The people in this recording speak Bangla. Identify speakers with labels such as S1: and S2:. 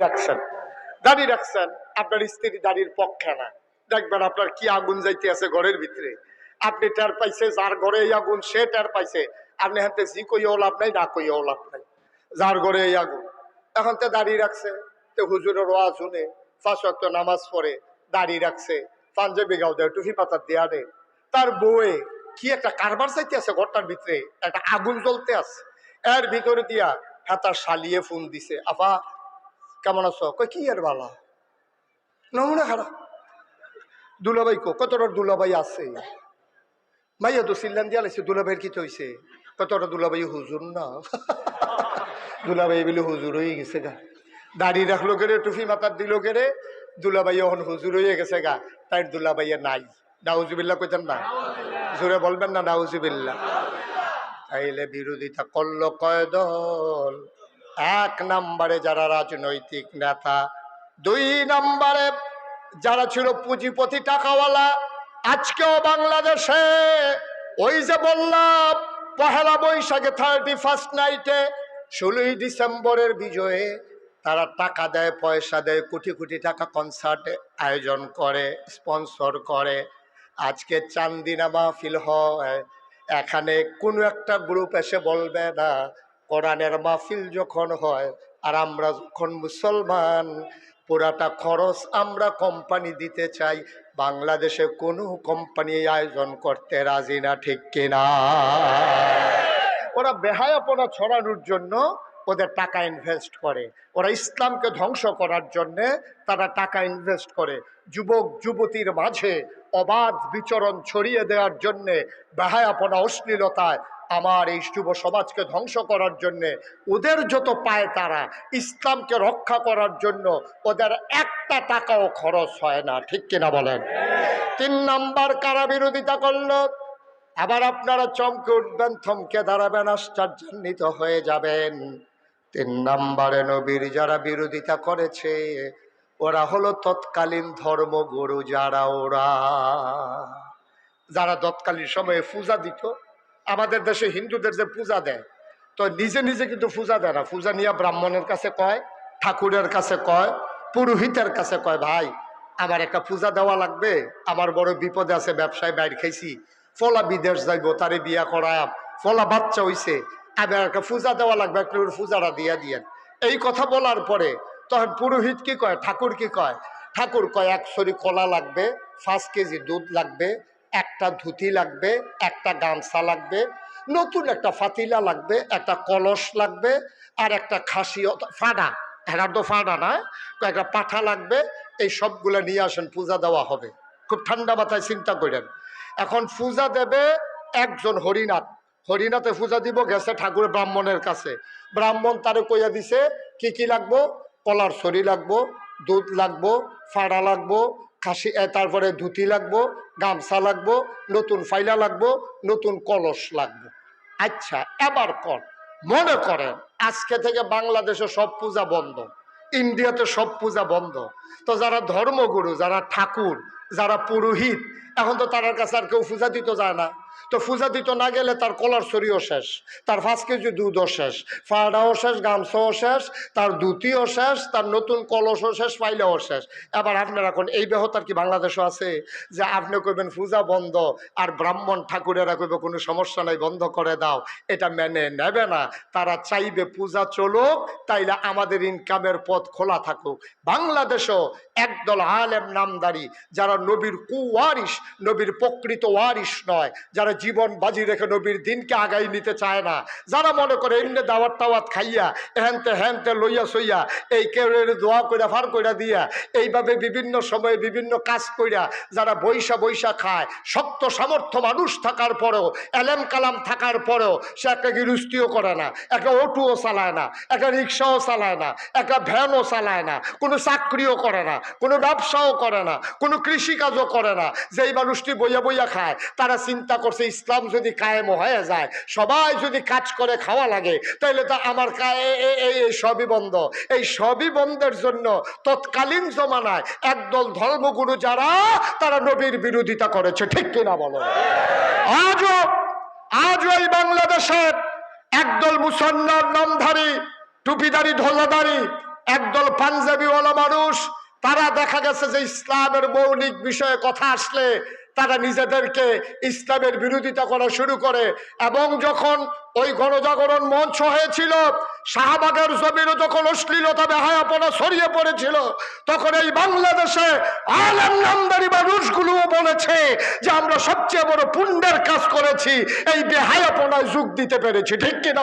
S1: রাখছেন দাড়ি রাখছেন আপনার স্ত্রী দাড়ির পক্ষে না। দেখবেন আপনার কি আগুন যাইতে আছে ঘরের ভিতরে। আপনি টের পাইছে, যার ঘরে এই আগুন, সে টের পাইছে। আপনি হাতে জি কইও লাভ নাই, না কইও লাভ নাই। যার ঘরে এই আগুন। এখন তো দাড়ি রাখছে। তো হুজুরের ওয়াজ শুনে পাঁচ ওয়াক্ত নামাজ পড়ে দাড়ি রাখছে। পাঞ্জাবি গাও দেয় টুফি পাতা দেয়া দেয় তার বউয়ে কি একটা কারবার চাইতে আছে ঘরটার ভিতরে? একটা আগুন জ্বলতে আছে। এর ভিতরে দিয়া হাতার শালিয়ে ফোন দিছে আপা কেমন আছো? কই, কি আর বালা? নমুনা খারাপ দুলাভাই কো কতটা দুলাভাই আছে? মাইয়া তো সিল্লান দিয়া লাগছে দুলাভাইয়ের কি হইছে কতটা দুলাভাই হুজুর না? দুলাভাই বলে হুজুর হয়ে গেছে গা। দাড়ি রাখল গেরে টুফি মাথার দিল গেরে দুলাভাই এখন হুজুর হয়ে গেছে গা, তাই দুলাভাইয়া নাই। নাউজুবিল্লা কইতেন না? জোরে বলবেন না নাউজুবিল্লা তাইলে বিরোধিতা করল কয় দল? এক নম্বরে যারা রাজনৈতিক নেতা, দুই নম্বরে যারা ছিল পুঁজিপতি টাকাওয়ালা, আজকেও বাংলাদেশে ওই যে বললাম, পহেলা বৈশাখে থার্টি ফার্স্ট নাইটে ষোলোই ডিসেম্বরের বিজয়ে তারা টাকা দেয়, পয়সা দেয়, কোটি কোটি টাকা কনসার্টে আয়োজন করে স্পন্সর করে। আজকে চান্দিনা মাহফিল হয়, এখানে কোনো একটা গ্রুপ এসে বলবে না কোরআনের মাহফিল যখন হয় আর আমরা যখন মুসলমান, পুরাটা খরচ আমরা কোম্পানি দিতে চাই, বাংলাদেশে কোনো কোম্পানি আয়োজন করতে রাজি না, ঠিক কিনা ওরা বেহায়াপনা ছড়ানোর জন্য ওদের টাকা ইনভেস্ট করে। ওরা ইসলামকে ধ্বংস করার জন্যে তারা টাকা ইনভেস্ট করে। যুবক, যুবতীর মাঝে অবাধ বিচরণ ছড়িয়ে দেওয়ার জন্যে বেহায়াপনা, অশ্লীলতায় আমার এই শুভ সমাজকে ধ্বংস করার জন্যে ওদের যত পায় তারা, ইসলামকে রক্ষা করার জন্য ওদের একটা টাকাও খরচ হয় না, ঠিক কিনা বলেন? তিন নাম্বার কারা বিরোধিতা করল? আবার আপনারা চমকে উঠবেন, থমকে দাঁড়াবেন, আশ্চর্যান্বিত হয়ে যাবেন। তিন নম্বরে নবীর যারা বিরোধিতা করেছে, ওরা হলো তৎকালীন ধর্মগুরু যারা, ওরা যারা তৎকালীন সময়ে পূজা দিত আমাদের দেশে হিন্দুদের যে পূজা দেয়, তো নিজে নিজে কিন্তু পূজা দেয় না। পূজা নিয়ে ব্রাহ্মণের কাছে কয়, ঠাকুরের কাছে কয়, পুরোহিতের কাছে কয়, ভাই, আমার একটা পূজা দেওয়া লাগবে, আমার বড় বিপদে আছে, ব্যবসায় বাইর খাইছি। ফলা বিদেশ যাইব, তারে বিয়া করায় ফলা বাচ্চা হইছে আবার একটা পূজা দেওয়া লাগবে, একটু পূজাটা দিয়া দিয়েন। এই কথা বলার পরে তখন পুরোহিত কি কয়, ঠাকুর কি কয়? ঠাকুর কয়, এক সরি কলা লাগবে, পাঁচ কেজি দুধ লাগবে একটা ধুতি লাগবে, একটা গামছা লাগবে, নতুন একটা ফাতিলা লাগবে, একটা কলস লাগবে, আর একটা খাসি ফাডা এনার তো ফাডা না, একটা পাঠা লাগবে, এই সবগুলো নিয়ে আসেন, পূজা দেওয়া হবে। খুব ঠান্ডা মাথায় চিন্তা করেন। এখন পূজা দেবে একজন হরিনাথ। হরিনাথে পূজা দিব, গেছে ঠাকুর ব্রাহ্মণের কাছে। ব্রাহ্মণ তারে কইয়া দিছে, কি কি লাগবো? কলার ছড়ি লাগবো, দুধ লাগবো, ফাড়া লাগবো খাসি তারপরে ধুতি লাগবো, গামছা লাগবো, নতুন ফাইলা লাগবো, নতুন কলস লাগবো। আচ্ছা এবার কর। মনে করেন, আজকে থেকে বাংলাদেশে সব পূজা বন্ধ। ইন্ডিয়াতে সব পূজা বন্ধ। তো যারা ধর্মগুরু, যারা ঠাকুর, যারা পুরোহিত, এখন তো তার কাছে আর কেউ পূজা দিতে যায় না। তো পূজা দিত না গেলে তার কলার শরীরও শেষ, তার পাঁচ কেজি দুধও শেষ, ফাড়াও শেষ, গামছাও শেষ, তার দুতিও শেষ, তার নতুন কলসও শেষ পাইলেও শেষ। এবার আপনার এখন এই ব্যাহতার কি বাংলাদেশও আছে? যে আপনি কইবেন পূজা বন্ধ আর ব্রাহ্মণ ঠাকুরেরা কইবে কোনো সমস্যা নাই, বন্ধ করে দাও। এটা মেনে নেবে না। তারা চাইবে পূজা চলুক, তাইলে আমাদের ইনকামের পথ খোলা থাকুক। বাংলাদেশও একদল আলেম নামদারি, যারা নবীর কুয়ারিস নবীর প্রকৃত ওয়ারিস নয়, যারা জীবন বাজি রেখে নবীর দিনকে আগাই নিতে চায় না। যারা মনে করে এমনি দাওয়াত টাওয়াত খাইয়া, এহেনতে হেনতে লইয়া সইয়া, এই কেউ দোয়া কইরা, ফার কইরা দিয়া, এইভাবে বিভিন্ন সময়ে বিভিন্ন কাজ কইরা যারা বৈশা বৈশা খায়, শক্ত সামর্থ্য মানুষ থাকার পরেও, এলেম কালাম থাকার পরেও, সে একটা গৃহস্থিও করে না একটা অটোও চালায় না একটা রিক্সাও চালায় না একটা ভ্যানও চালায় না, কোনো চাকরিও করে না, কোনো ব্যবসাও করে না, কোনো কৃষিকাজও করে না। যেই মানুষটি বইয়া বইয়া খায়, তারা চিন্তা করছে, ইসলাম যদি কায়েম হয়ে যায়, সবাই যদি কাজ করে, খাওয়া লাগে তাহলে তো আমার কা- এ- এ- এ- এই সবই বন্ধ। এই সবই বন্ধের জন্য তৎকালীন জমানায় একদল ধর্মগুরু যারা, তারা নবীর বিরোধিতা করেছে, ঠিক কিনা বলো? আজও আজও এই বাংলাদেশের একদল মুসলমান নামধারী, টুপিদারি ঢোলাদারি একদল পাঞ্জাবিওয়ালা মানুষ, তারা দেখা গেছে যে ইসলামের মৌলিক বিষয়ে কথা আসলে তারা নিজেদেরকে ইসলামের বিরোধিতা করা শুরু করে এবং যখন ওই গণজাগরণ মঞ্চ হয়েছিল, শাহবাগের জমিনে যখন অশ্লীলতা বেহায়াপনা ছড়িয়ে পড়েছিল, তখন এই বাংলাদেশে আলেম নামদারি মানুষগুলোও বলেছে যে আমরা সবচেয়ে বড় পুণ্যের কাজ করেছি, এই বেহায়াপনায় যোগ দিতে পেরেছি ঠিক কিনা?